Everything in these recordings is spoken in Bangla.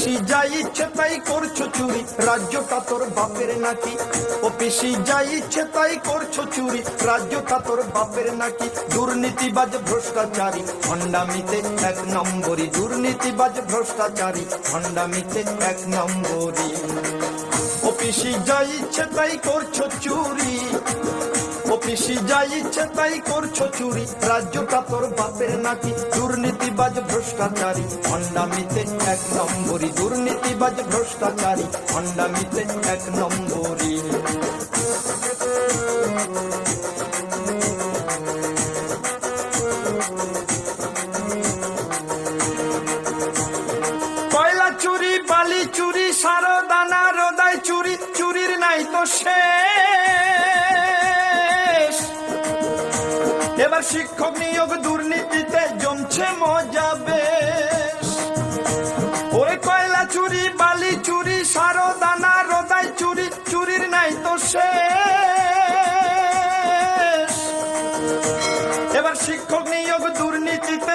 পিসি যাই ইচ্ছে তাই করছ চুরি। রাজ্যটা তোর বাপের নাকি? ও পিসি যাই ইচ্ছে তাই করছ চুরি। রাজ্যটা তোর বাপের নাকি? দুর্নীতিবাজ ভ্রষ্টাচারী। ভণ্ডামিতে এক নম্বরই, দুর্নীতিবাজ ভ্রষ্টাচারী। ভণ্ডামিতে এক নম্বরই। ও পিসি যাই ইচ্ছে তাই করছ চুরি। পিসি যা ইচ্ছে তাই করছ চুরি। রাজ্যটা তোর বাপের নাকি দুর্নীতিবাজ ভ্রষ্টাচারী। অন্ডামিতে এক নম্বরই, দুর্নীতিবাজ ভ্রষ্টাচারী। অন্ডামিতে এক নম্বরই। এবার শিক্ষক নিয়োগ দুর্নীতিতে জমছে মজা বেশ। ওই কয়লা চুরি, বালি চুরি সারদানা রোদাই চুরি, চুরির নাই তো সে এবার শিক্ষক নিয়োগ দুর্নীতিতে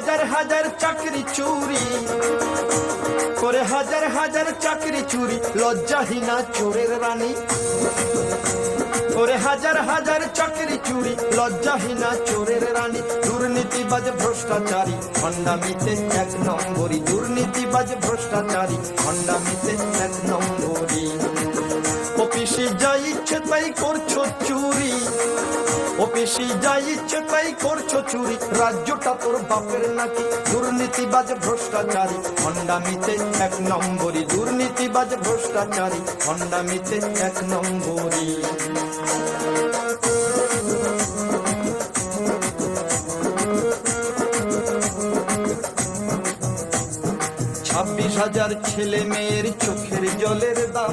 হাজার হাজার চাকরি চুরি। করে হাজার হাজার চাকরি চুরি, লজ্জাহীনা চোরের রানী। করে হাজার হাজার চাকরি চুরি, লজ্জাহীনা চোরের রানী। দুর্নীতিবাজ ভ্রষ্টাচারী ভণ্ডামিতে এক নম্বরই দুর্নীতিবাজ ভ্রষ্টাচারী ভণ্ডামিতে এক নম্বরই অফিসে যা ইচ্ছে তাই করছ চুরি। অফিসে যা ইচ্ছে তাই করছ চুরি। রাজ্যটা তোর বাপের নাকি? দুর্নীতিবাজ ভ্রষ্টাচারী। ভণ্ডামিতে এক নম্বরই। দুর্নীতিবাজ ভ্রষ্টাচারী। ভণ্ডামিতে এক নম্বরই। ছাব্বিশ হাজার ছেলে মেয়ের চোখের জলের দাম।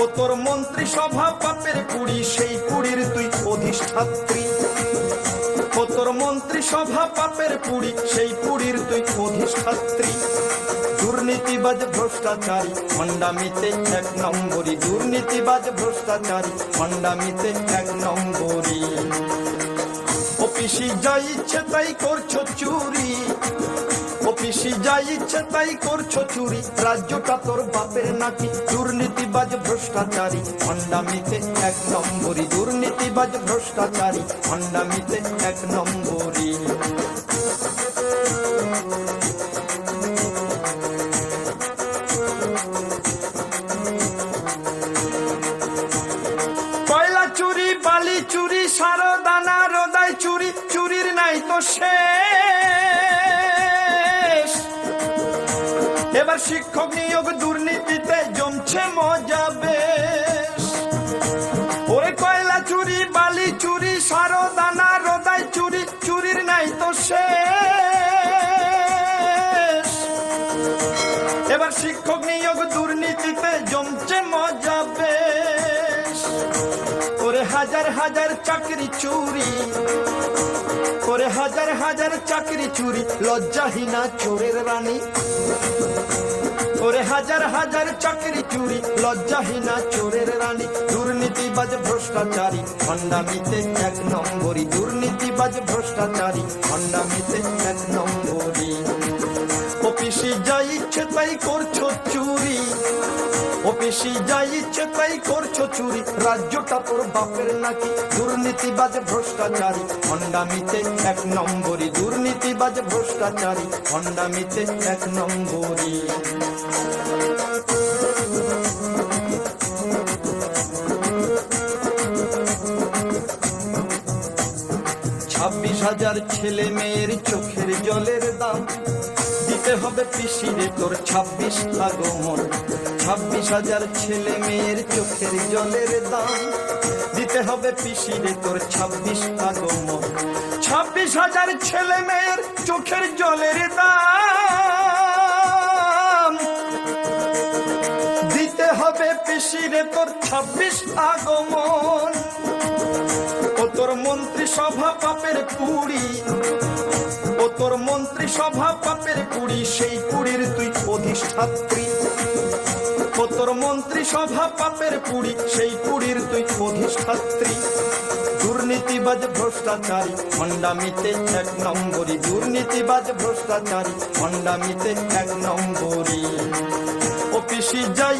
ও তোর মন্ত্রী সভা পাপের কুড়ি, সেই কুড়ির তুই অধিষ্ঠাত্রী। ও তোর মন্ত্রী সভা পাপের কুড়ি, সেই কুড়ির তুই অধিষ্ঠাত্রী। দুর্নীতিবাজ ভ্রষ্টাচারী খণ্ডামিতে এক নম্বরই দুর্নীতিবাজ ভ্রষ্টাচারী খণ্ডামিতে এক নম্বরই অফিসি যা ইচ্ছে তাই করছ চুরি। অফিসি যা ইচ্ছে তাই করছ চুরি। রাজ্যটা তোর বাপের নাকি দুর্নীতিবাজ ভ্রষ্টাচারী। খণ্ডামিতে এক নম্বরই, দুর্নীতিবাজ ভ্রষ্টাচারী। খণ্ডামিতে এক নম্বরই। কয়লা চুরি, বালি চুরি সারো দানা রোদাই চুরি। চুরির নাই তো শেষ এবার শিক্ষক নিয়োগ দুর্নীতিতে জমছে মজা বেশ। ওরে কয়লা চুরি, বালি চুরি, সারদানা রোদায় চুরি, চুরির নাই তো শেষ। এবার শিক্ষক নিয়োগ দুর্নীতিতে হাজার হাজার চাকরি চুরি। করে হাজার হাজার চাকরি চুরি, লজ্জাহীনা চোরের রানী। করে হাজার হাজার চাকরি চুরি, লজ্জাহীনা চোরের রানী। দুর্নীতিবাজ ভ্রষ্টাচারী, খণ্ডামিতে এক নম্বরই দুর্নীতিবাজ ভ্রষ্টাচারী, খণ্ডামিতে এক নম্বরই অফিসে যা ইচ্ছে তাই করছ চুরি। অফিসে যা ইচ্ছে তাই করছ চুরি। রাজ্যটা তোর বাপের নাকি? দুর্নীতিবাজ ভ্রষ্টাচারী। খণ্ডামিতে এক নম্বরই, দুর্নীতিবাজ ভ্রষ্টাচারী। হন্ডামিতে এক নম্বরই। ছাব্বিশ হাজার ছেলে মেয়ের চোখের জলের হবে পিসিরে তোর ছাব্বিশ লাগমন ছাব্বিশ হাজার ছেলে মেয়ের চোখের জলের দাম। দিতে হবে পিসিরে তোর ছাব্বিশ আগমন ছাব্বিশ হাজার ছেলে মেয়ের চোখের জলের দাম। দিতে হবে পিসিরে তোর ছাব্বিশ আগমন। মন্ত্রী সভা পাপের কুড়ি। ও তোর মন্ত্রী সভা পাপের কুড়ি, সেই কুড়ির তুই অধিষ্ঠাত্রী। ও তোর মন্ত্রী সভা পাপের কুড়ি, সেই কুড়ির তুই অধিষ্ঠাত্রী। দুর্নীতিবাজ ভ্রষ্টাচারী হন্ডামিতে এক নম্বরী। দুর্নীতিবাজ ভ্রষ্টাচারী হন্ডামিতে এক নম্বরী। ও পিসি যাই